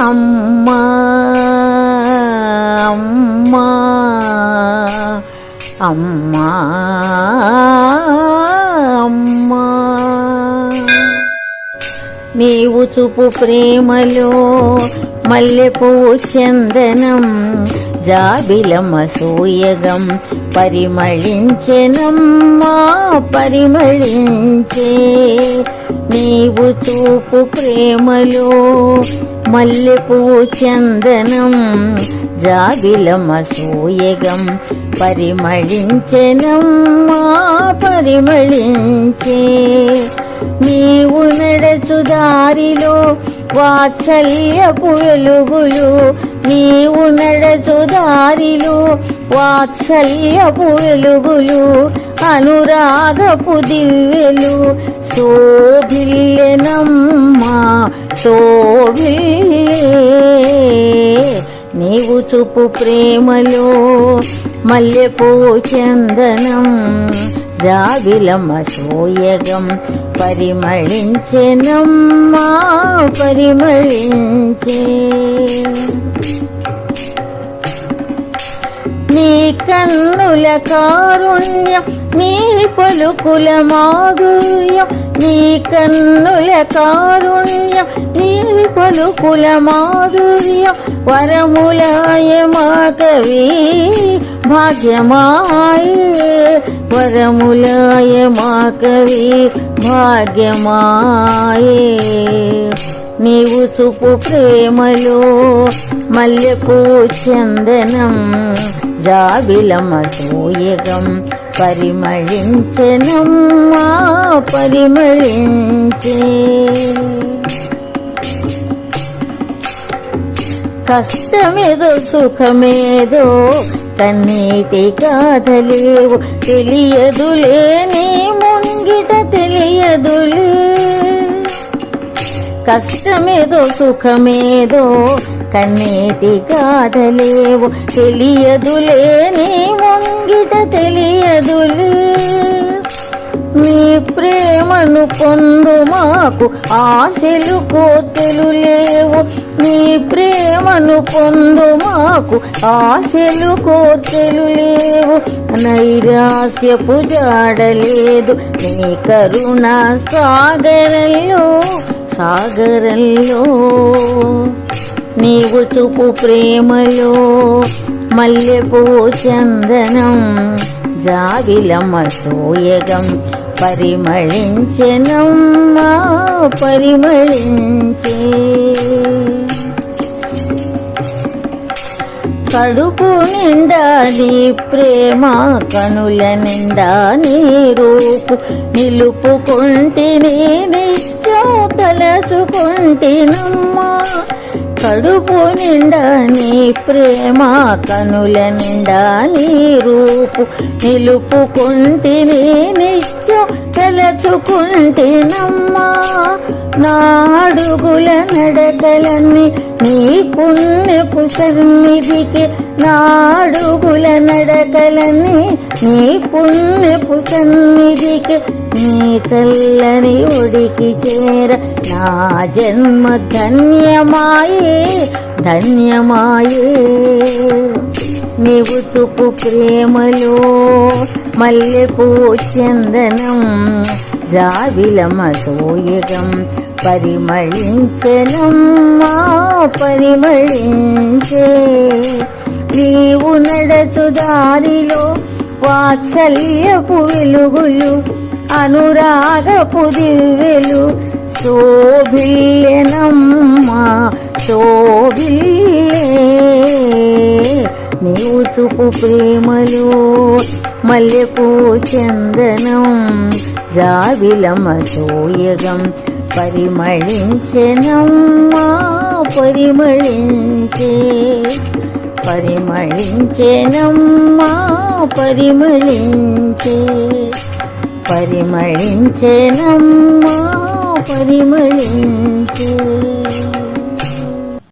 అమ్మా అమ్మా అమ్మా అమ్మా. నీవు చూపు ప్రేమలో మల్లెపూ చందనం జాబిలమ సూయగం పరిమళించెనమ్మా పరిమళించే. నీవు చూపు ప్రేమలో మల్లెపూ చందనం జాబిలమ సూయగం పరిమళించెనమ్మా పరిమళించే. నీవు నడచు దారిలో వాత్సల్యపు వెలుగులు నీవు నడచు దారిలో వాత్సల్యపు వెలుగులు అనురాగపు దివ్యలు శోభిల్లెనమ్మా శోభిల్లే చూపు ప్రేమలో మల్లెపూ చందనం జాబిలమ్మ సోయగం పరిమళించెనమ్మా పరిమళించే. నీ కన్నుల కారుణ్యం నీ పలుకుల మాధుర్యం నీ కన్నుల కారుణ్యం పలుకుల మాధుర్యం వరములాయ మా కవి భాగ్యమాయ. వరములాయ మా కవి భాగ్యమాయే. నీవు చూపు ప్రేమలో మల్లెపూ చందనం జాబిలమ సూయగం పరిమళించనమ్మా పరిమళించే. కష్టమేదో సుఖమేదో కన్నీటి కాదలేవు తెలియదులే నీ ముంగిట తెలియదులే. కష్టమేదో సుఖమేదో కన్నీటి కాదలేవు తెలియదులే నీ ముంగిట తెలియదులే. ప్రేమను పొందు మాకు ఆశలు కోతులు లేవు. నీ ప్రేమను పొందు మాకు ఆశలు కోతులు లేవు. నైరాస్యపు జాడలేదు నీ కరుణ సాగరంలో సాగరంలో నీవు చూపు ప్రేమలో మల్లెపూ చందనం జాబిలమ్మ సోయగం. పరిమళించెనమ్మా పరిమళించే. కడుపు నిండా నీ ప్రేమ కనుల నిండా నీ రూపు. నిలుపుకుంటేనే తలచుకుంటేనమ్మా కడుపు నిండా నీ ప్రేమ కనుల నిండా నీ రూపు. నిలుపుకుంటేనే నిత్యం తలచుకుంటేనమ్మా. నా అడుగుల నడకలన్నీ నీ పుణ్యపు సన్నిధికి నాడుగుల నడకలని నీ పుణ్యపు సన్నిధికి నీ చల్లని ఒడికి చేర నా జన్మ ధన్యమాయే ధన్యమాయే. నీవు చూపు ప్రేమలో మల్లెపూ చందనం జాబిలమ సోయగం పరిమళించనమ్మా పరిమళించే. నీవు నడచు దారిలో వాత్సల్యపు వెలుగులు అనురాగపు దివ్యలు. శోభిల్లెనమ్మా శోభిల్లే. నీవు చూపు ప్రేమలో మల్లెపూ చందనం జాబిలమ సోయగం. పరిమళించెనమ్మా పరిమళించే. పరిమళించెనమ్మా పరిమళించే. పరిమళించెనమ్మా పరిమళించే.